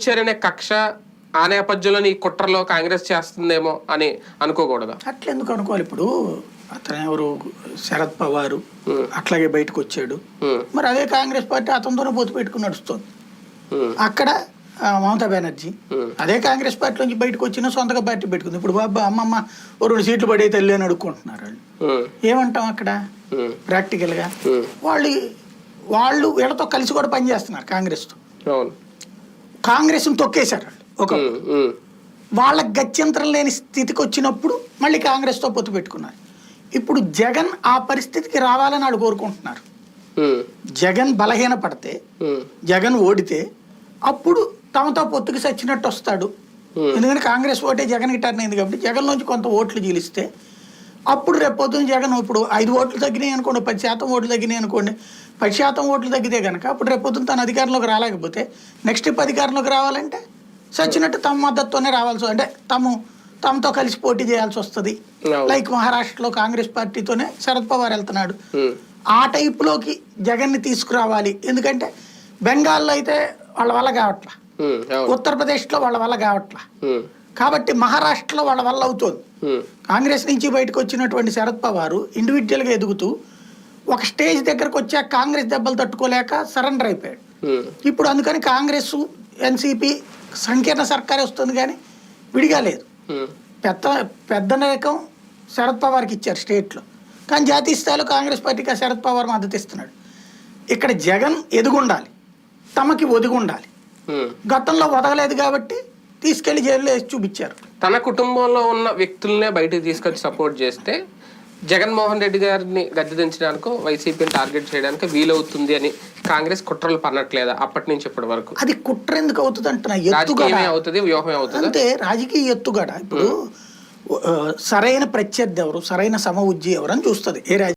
వచ్చారనే కక్ష ఆ నేపథ్యంలో ఈ కుట్రలో కాంగ్రెస్ చేస్తుందేమో అని అనుకోకూడదా? అట్లా ఎందుకు అనుకోవాలి? ఇప్పుడు అతను ఎవరు? శరద్ పవారు. అట్లాగే బయటకు వచ్చాడు మరి అదే కాంగ్రెస్ పార్టీ అతనితోనే పొత్తు పెట్టుకుని నడుస్తుంది. అక్కడ మమతా బెనర్జీ. అదే కాంగ్రెస్ పార్టీ నుంచి బయటకు వచ్చిన సొంతగా పార్టీ పెట్టుకుంది. ఇప్పుడు బాబా అమ్మమ్మ ఓ రెండు సీట్లు పడే తల్లి అని అడుక్కుంటున్నారు వాళ్ళు. ఏమంటాం అక్కడ? ప్రాక్టికల్గా. వాళ్ళు వాళ్ళు వీళ్ళతో కలిసి కూడా పనిచేస్తున్నారు కాంగ్రెస్తో. అవును కాంగ్రెస్ని తొక్కేశారు ఒక వాళ్ళకి గత్యంతరం లేని స్థితికి వచ్చినప్పుడు మళ్ళీ కాంగ్రెస్తో పొత్తు పెట్టుకున్నారు. ఇప్పుడు జగన్ ఆ పరిస్థితికి రావాలని వాళ్ళు కోరుకుంటున్నారు. జగన్ బలహీన పడితే జగన్ ఓడితే అప్పుడు తమతో పొత్తుకి సచ్చినట్టు వస్తాడు. ఎందుకంటే కాంగ్రెస్ ఓటే జగన్కి టర్న్ అయింది కాబట్టి జగన్ నుంచి కొంత ఓట్లు చీలిస్తే అప్పుడు రేపు పొద్దున్న జగన్ ఇప్పుడు ఐదు ఓట్లు తగ్గినాయి అనుకోండి పది శాతం ఓట్లు తగ్గినాయి అనుకోండి పది శాతం ఓట్లు తగ్గితే కనుక అప్పుడు రేపు పొద్దున్న తన అధికారంలోకి రాలేకపోతే నెక్స్ట్ ఇప్పుడు అధికారంలోకి రావాలంటే సచ్చినట్టు తమ మద్దతుతోనే రావాల్సి అంటే తము తమతో కలిసి పోటీ చేయాల్సి వస్తుంది. లైక్ మహారాష్ట్రలో కాంగ్రెస్ పార్టీతోనే శరద్ పవార్ వెళ్తున్నాడు. ఆ టైప్లోకి జగన్ని తీసుకురావాలి. ఎందుకంటే బెంగాల్లో అయితే వాళ్ళ వల్ల కావట్లా. ఉత్తరప్రదేశ్లో వాళ్ళ వల్ల కావట్లా. కాబట్టి మహారాష్ట్రలో వాళ్ళ వల్ల అవుతుంది. కాంగ్రెస్ నుంచి బయటకు వచ్చినటువంటి శరద్ పవారు ఇండివిజువల్గా ఎదుగుతూ ఒక స్టేజ్ దగ్గరకు వచ్చాక కాంగ్రెస్ దెబ్బలు తట్టుకోలేక సరెండర్ అయిపోయాడు. ఇప్పుడు అందుకని కాంగ్రెస్ ఎన్సీపీ సంకీర్ణ సర్కారే వస్తుంది కానీ విడిగా లేదు. పెద్ద పెద్ద రకం శరద్ పవార్కి ఇచ్చారు స్టేట్లో. కానీ జాతీయ స్థాయిలో కాంగ్రెస్ పార్టీకి శరద్ పవార్ మద్దతు ఇస్తున్నాడు. ఇక్కడ జగన్ ఎదుగుండాలి. తమకి ఒదిగుండాలి. గతంలో వదగలేదు కాబట్టి తీసుకెళ్ళి జైల్లో వేసి చూపించారు. తన కుటుంబంలో ఉన్న వ్యక్తులనే బయటకు తీసుకొచ్చి సపోర్ట్ చేస్తే జగన్మోహన్ రెడ్డి గారిని గద్దె దించడానికి వైసీపీని టార్గెట్ చేయడానికి వీలవుతుంది అని కాంగ్రెస్ కుట్రలు పన్నట్లేదా అప్పటి నుంచి ఇప్పటి వరకు. అది కుట్ర ఎందుకు అవుతుంది అంటున్నా? ఎత్తుగడ. రాజకీయమే అవుతుంది వ్యూహమే అవుతుంది. అంతే రాజకీయ ఎత్తుగడ. ఇప్పుడు సరైన ప్రత్యర్థి ఎవరు సరైన సమ ఉజ్జి ఎవరు అని చూస్తుంది. ఏ